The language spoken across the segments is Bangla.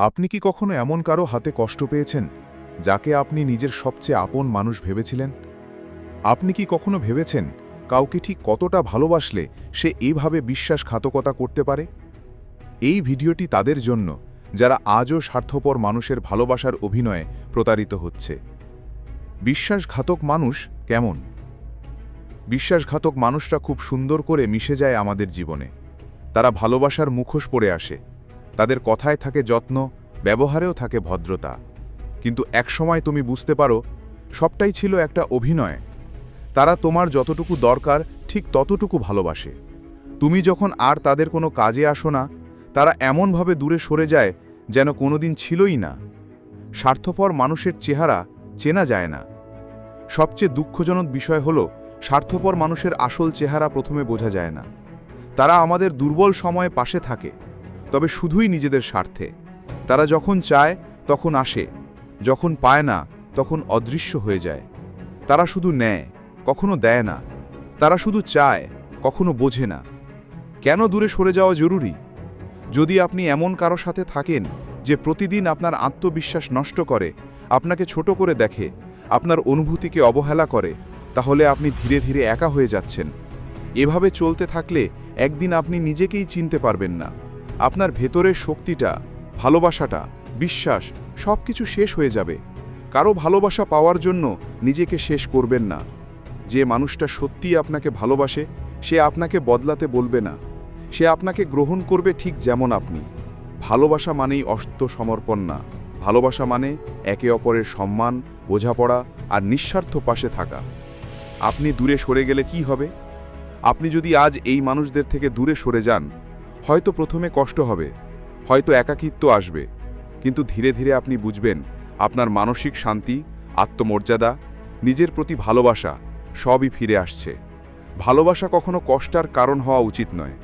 আপনি কি কখনো এমন কারও হাতে কষ্ট পেয়েছেন, যাকে আপনি নিজের সবচেয়ে আপন মানুষ ভেবেছিলেন? আপনি কি কখনো ভেবেছেন, কাউকে ঠিক কতটা ভালোবাসলে সে এইভাবে বিশ্বাসঘাতকতা করতে পারে? এই ভিডিওটি তাদের জন্য, যারা আজও স্বার্থপর মানুষের ভালোবাসার অভিনয়ে প্রতারিত হচ্ছে। বিশ্বাসঘাতক মানুষ কেমন? বিশ্বাসঘাতক মানুষরা খুব সুন্দর করে মিশে যায় আমাদের জীবনে। তারা ভালোবাসার মুখোশ পরে আসে। তাদের কথায় থাকে যত্ন, ব্যবহারেও থাকে ভদ্রতা। কিন্তু একসময় তুমি বুঝতে পারো, সবটাই ছিল একটা অভিনয়। তারা তোমার যতটুকু দরকার, ঠিক ততটুকু ভালোবাসে। তুমি যখন আর তাদের কোনো কাজে আসো না, তারা এমনভাবে দূরে সরে যায় যেন কোনোদিন ছিলই না। স্বার্থপর মানুষের চেহারা চেনা যায় না। সবচেয়ে দুঃখজনক বিষয় হল, স্বার্থপর মানুষের আসল চেহারা প্রথমে বোঝা যায় না। তারা আমাদের দুর্বল সময়ে পাশে থাকে। তবে শুধুই নিজেদের স্বার্থে। তারা যখন চায়, তখন আসে। যখন পায় না, তখন অদৃশ্য হয়ে যায়। তারা শুধু নেয়, কখনো দেয় না। তারা শুধু চায়, কখনো বোঝে না। কেন দূরে সরে যাওয়া জরুরি? যদি আপনি এমন কারও সাথে থাকেন যে প্রতিদিন আপনার আত্মবিশ্বাস নষ্ট করে, আপনাকে ছোট করে দেখে, আপনার অনুভূতিকে অবহেলা করে, তাহলে আপনি ধীরে ধীরে একা হয়ে যাচ্ছেন। এভাবে চলতে থাকলে একদিন আপনি নিজেকেই চিনতে পারবেন না। আপনার ভেতরের শক্তিটা, ভালোবাসাটা, বিশ্বাস সব কিছু শেষ হয়ে যাবে। কারও ভালোবাসা পাওয়ার জন্য নিজেকে শেষ করবেন না। যে মানুষটা সত্যিই আপনাকে ভালোবাসে, সে আপনাকে বদলাতে বলবে না। সে আপনাকে গ্রহণ করবে ঠিক যেমন আপনি। ভালোবাসা মানেই অস্ত সমর্পণ না। ভালোবাসা মানে একে অপরের সম্মান, বোঝাপড়া আর নিঃস্বার্থ পাশে থাকা। আপনি দূরে সরে গেলে কি হবে? আপনি যদি আজ এই মানুষদের থেকে দূরে সরে যান হয়তো প্রথমে কষ্ট হবে, হয়তো একাকিত্ব আসবে, কিন্তু ধীরে ধীরে আপনি বুঝবেন আপনার মানসিক শান্তি, আত্মমর্যাদা, নিজের প্রতি ভালোবাসা সবই ফিরে আসছে। ভালোবাসা কখনো কষ্টার কারণ হওয়া উচিত নয়।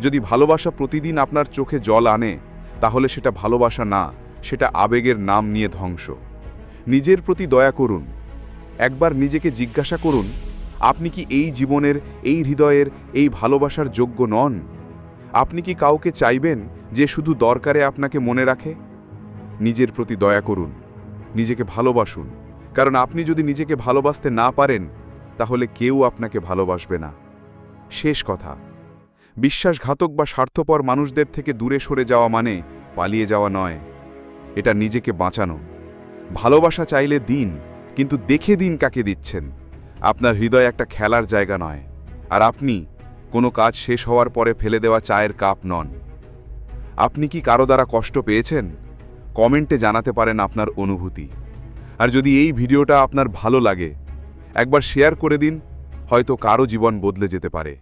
যদি ভালোবাসা প্রতিদিন আপনার চোখে জল আনে, তাহলে সেটা ভালোবাসা না, সেটা আবেগের নাম নিয়ে ধ্বংস। নিজের প্রতি দয়া করুন। একবার নিজেকে জিজ্ঞাসা করুন, আপনি কি এই জীবনের, এই হৃদয়ের, এই ভালোবাসার যোগ্য নন? আপনি কি কাউকে চাইবেন যে শুধু দরকারে আপনাকে মনে রাখে? নিজের প্রতি দয়া করুন, নিজেকে ভালোবাসুন। কারণ আপনি যদি নিজেকে ভালোবাসতে না পারেন, তাহলে কেউ আপনাকে ভালোবাসবে না। শেষ কথা, বিশ্বাসঘাতক বা স্বার্থপর মানুষদের থেকে দূরে সরে যাওয়া মানে পালিয়ে যাওয়া নয়। এটা নিজেকে বাঁচানো। ভালোবাসা চাইলে দিন, কিন্তু দেখে দিন কাকে দিচ্ছেন। আপনার হৃদয় একটা খেলার জায়গা নয়। আর আপনি কোনো কাজ শেষ হওয়ার পরে ফেলে দেওয়া চায়ের কাপ নন। আপনি কি কারও দ্বারা কষ্ট পেয়েছেন? কমেন্টে জানাতে পারেন আপনার অনুভূতি। আর যদি এই ভিডিওটা আপনার ভালো লাগে, একবার শেয়ার করে দিন, হয়তো কারও জীবন বদলে যেতে পারে।